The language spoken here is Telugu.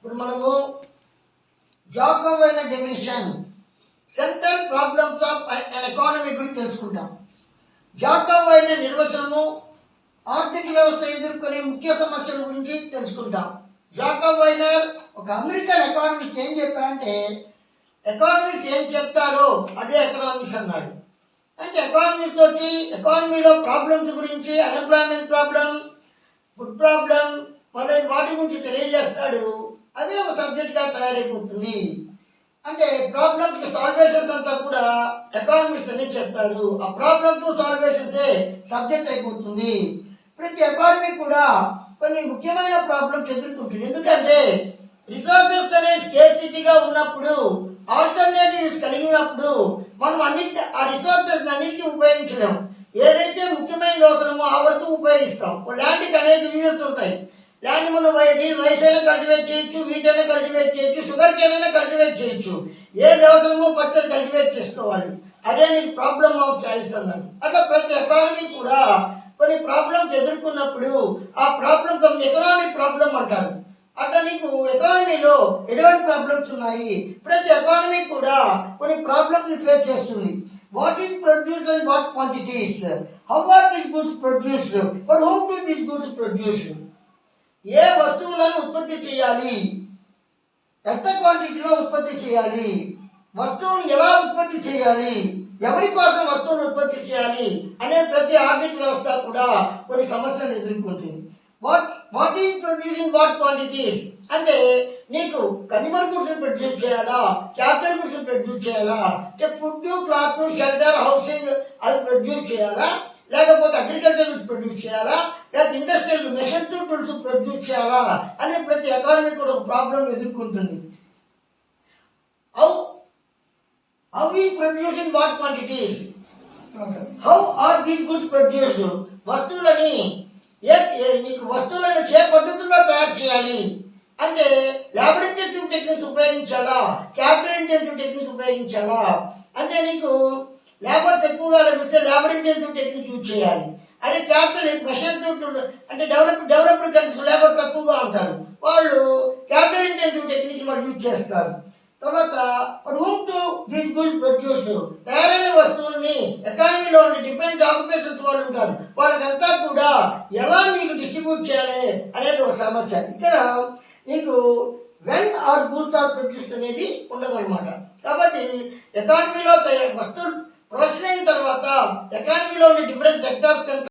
ఇప్పుడు మనము జాకబ్ అయిన definition central problems of an economy గురించి తెలుసుకుంటాం. జాకబ్ అయిన నిర్వచనము ఆర్థిక వ్యవస్థ ఎదుర్కొనే ముఖ్య సమస్యల గురించి తెలుసుకుంటాం. జాకబ్ వైనర్ ఒక అమెరికన్ ఎకానమిస్ట్ ఏం చెప్పారంటే ఎకానమిస్ట్ ఏం చెప్తారో అదే ఎకనామిక్స్ అన్నాడు. అంటే ఎకానమిస్ట్ వచ్చి ఎకానమీలో ప్రాబ్లమ్స్ గురించి అన్ఎంప్లాయ్మెంట్ ప్రాబ్లం ఫుడ్ ప్రాబ్లం మొదలైన వాటి గురించి తెలియజేస్తాడు. అవే ఒక సబ్జెక్ట్గా తయారైపోతుంది. అంటే ప్రాబ్లమ్స్కి సాల్వేషన్స్ అంతా కూడా ఎకానమిస్ట్ అనే చెప్తారు. ఆ ప్రాబ్లమ్స్ సాల్వేషన్సే సబ్జెక్ట్ అయిపోతుంది. ప్రతి ఎకానమీ కూడా కొన్ని ముఖ్యమైన ప్రాబ్లమ్స్ ఎదుర్కొంటుంది. ఎందుకంటే రిసోర్సెస్ అనే స్కేసిటీగా ఉన్నప్పుడు ఆల్టర్నేటివ్స్ కలిగినప్పుడు మనం అన్నింటి ఆ రిసోర్సెస్ అన్నిటికీ ఉపయోగించలేము ఏదైతే ముఖ్యమైన అవసరమో ఆ వరకు ఉపయోగిస్తాం. ల్యాండ్కి అనేక యూజెస్ ఉంటాయి. ల్యాండ్ మనం రైస్ అయినా కల్టివేట్ చేయొచ్చు వీట్ అయినా కల్టివేట్ చేయొచ్చు షుగర్ కేన్ అయినా కల్టివేట్ చేయొచ్చు. ఏది అవసరమో పచ్చడి కల్టివేట్ చేసుకోవాలి. అదే నీకు ప్రాబ్లమ్ ఆఫ్ చాయిస్ అన్నారు అట్లా ప్రతి ఎకానమీ కూడా కొన్ని ప్రాబ్లమ్స్ ఎదుర్కొన్నప్పుడు ఆ ప్రాబ్లమ్స్ ఎకనామిక్ ప్రాబ్లం అంటారు. అట్లా నీకు ఎకానమీలో ఎటువంటి ప్రాబ్లమ్స్ ఉన్నాయి? ప్రతి ఎకానమీ కూడా కొన్ని ప్రాబ్లమ్స్ ఫేస్ చేస్తుంది. What is produced and what quantities how are this goods produced for whom to this goods produced ఏ వస్తువులను ఉత్పత్తి చేయాలి? ఎంత క్వాంటిటీలో ఉత్పత్తి చేయాలి? వస్తువును ఎలా ఉత్పత్తి చేయాలి? ఎవరి కోసం వస్తువును ఉత్పత్తి చేయాలి? అనే ప్రతి ఆర్థిక వ్యవస్థ కూడా కొన్ని సమస్యలు ఎదుర్కొంటుంది. What what is producing what quantities అంటే నీకు కన్యూమర్ గుడ్స్ ప్రొడ్యూస్ చేయాలా? క్యాపిటల్ గుడ్స్ ప్రొడ్యూస్ చేయాలా? అంటే ఫుడ్ క్లాత్ షెల్టర్ హౌసింగ్ అవి ప్రొడ్యూస్ చేయాలా? లేకపోతే అగ్రికల్చర్ ప్రొడ్యూస్ చేయాలా? లేకపోతే ఇండస్ట్రియల్ మెషిన్ టూల్స్ ప్రొడ్యూస్ చేయాలా? అనే ప్రతి ఎకానమీ కూడా ఒక ప్రాబ్లం ఎదుర్కొంటుంది. హౌ హౌ ఈ producing what quantities how are these goods produced వస్తువులని ఏ మీకు వస్తువులను చే పద్ధతుల్లో తయారు చేయాలి. అంటే లేబర్ ఇంటెన్సివ్ టెక్నిక్స్ ఉపయోగించాలా? క్యాపిటల్ ఇంటెన్సివ్ టెక్నిక్స్ ఉపయోగించాలా? అంటే నీకు లేబర్స్ ఎక్కువగా లభిస్తే లేబర్ ఇంటెన్సివ్ టెక్నిక్స్ యూజ్ చేయాలి? అదే క్యాపిటల్ మెషిన్ అంటే డెవలప్ డెవలప్డ్ కంట్రీస్ లేబర్ తక్కువగా ఉంటారు. వాళ్ళు క్యాపిటల్ ఇంటెన్సివ్ టెక్నిక్స్ వాళ్ళు యూజ్ చేస్తారు? తర్వాత whom to these goods produce తయారైన వస్తువుల్ని ఎకానమీలో ఉండే డిఫరెంట్ ఆక్యుపేషన్స్ వాళ్ళు ఉంటారు. వాళ్ళకంతా కూడా ఎలా మీకు డిస్ట్రిబ్యూట్ చేయాలి అనేది ఒక సమస్య. ఇక్కడ నీకు when are goods are produce అనేది ఉండదన్నమాట. కాబట్టి ఎకానమీలో తయారు వస్తువులు ప్రొడక్షన్ అయిన తర్వాత ఎకానమీలో ఉండే డిఫరెంట్ సెక్టార్స్ కనుక